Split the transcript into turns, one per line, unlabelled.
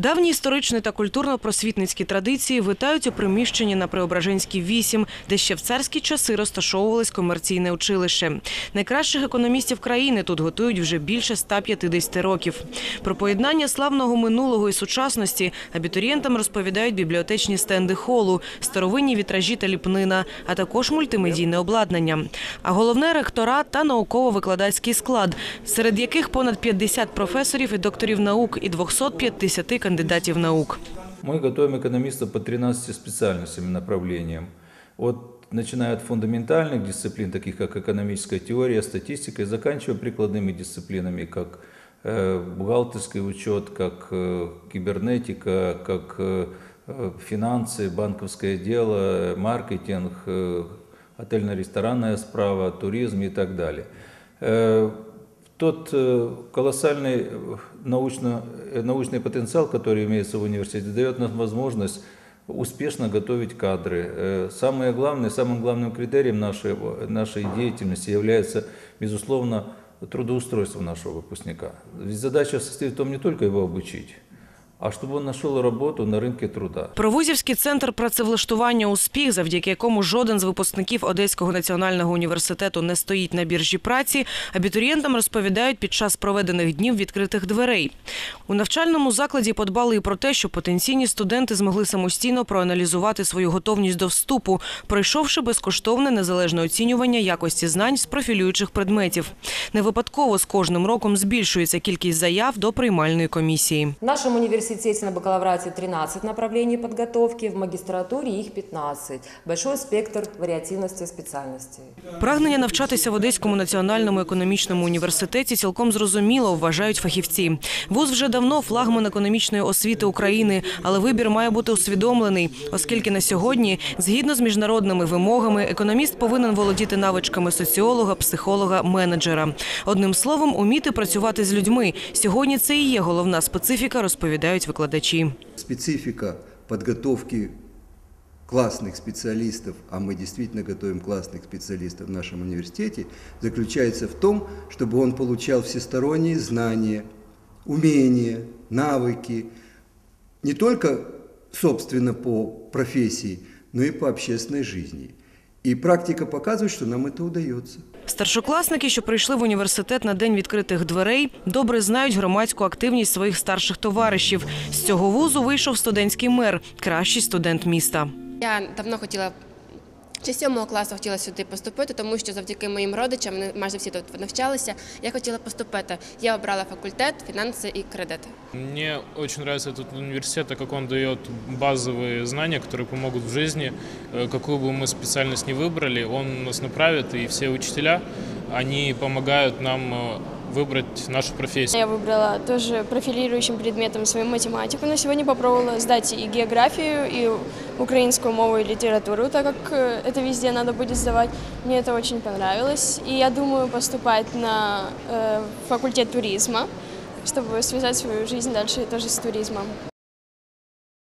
Давні історичні та культурно-просвітницькі традиції витають у приміщенні на Преображенській 8, де ще в царські часи розташовувалось комерційне училище. Найкращих економістів країни тут готують вже більше 150 років. Про поєднання славного минулого і сучасності абітурієнтам розповідають бібліотечні стенди холу, старовинні вітражі та ліпнина, а також мультимедійне обладнання. А головне ректорат та науково-викладацький склад, серед яких понад 50 професорів і докторів наук і 250 кандидатів наук.
Мы готовим экономистов по 13 специальностям и направлениям. От, начиная от фундаментальных дисциплин, таких как экономическая теория, статистика, и заканчивая прикладными дисциплинами, как э, бухгалтерский учет, как э, кибернетика, как э, финансы, банковское дело, маркетинг, отельно-ресторанная справа, туризм и так далее. Тот э, колоссальный э, научно, э, научный потенциал, который имеется в университете, дает нам возможность успешно готовить кадры. Самое главное, самым главным критерием нашей, нашей деятельности является, безусловно, трудоустройство нашего выпускника. Ведь задача состоит в том не только его обучить, а чтобы он нашел работу на рынке труда.
Провузівський центр працевлаштування успіх, завдяки якому жоден з випускників Одеського національного університету не стоїть на біржі праці, абітурієнтам розповідають під час проведених днів відкритих дверей. У навчальному закладі подбали і про те, що потенційні студенти змогли самостійно проаналізувати свою готовність до вступу, пройшовши безкоштовне незалежне оцінювання якості знань з профілюючих предметів. Не випадково з кожним роком збільшується кількість заяв до приймальної комісії.
В нашем университете на бакалаврате 13 направлений подготовки, в магистратуре их 15. Большой спектр вариативности специальностей.
Прагнення навчатися в Одеському національному економічному університеті цілком зрозуміло, вважають фахівці. Вуз вже давно флагман економічної освіти України, але вибір має бути усвідомлений, оскільки на сьогодні, згідно з міжнародними вимогами, економіст повинен володіти навичками соціолога, психолога, менеджера. Одним словом, уміти працювати з людьми. Сьогодні це і є головна специфіка, розповідають викладачі.
специфика подготовки классных специалистов, а мы действительно готовим классных специалистов в нашем университете, заключается в том, чтобы он получал всесторонние знания, умения, навыки, не только, собственно, по профессии, но и по общественной жизни. И практика показывает, что нам это удается.
Старшокласники, що прийшли в університет на день відкритих дверей, добре знають громадську активність своїх старших товаришів. З цього вузу вийшов студентський мер, кращий студент міста.
Я давно хотіла. Ще з сьомого класу хотіла сюди поступити, тому що завдяки моїм родичам вони майже всі тут навчалися. Я хотіла поступити. Я обрала факультет фінанси і кредити.
Мне очень нравится этот университет, так как он дает базовые знания, которые помогут в жизни. Э, Какую бы мы специальность ни выбрали, он нас направит, и все учителя, они помогают нам э, выбрать нашу профессию.
Я выбрала тоже профилирующим предметом свою математику, но сегодня попробовала сдать и географию, и украинскую мову и литературу, так как э, это везде надо будет сдавать. Мне это очень понравилось. И я думаю поступать на э, факультет туризма, чтобы связать свою жизнь дальше тоже с туризмом.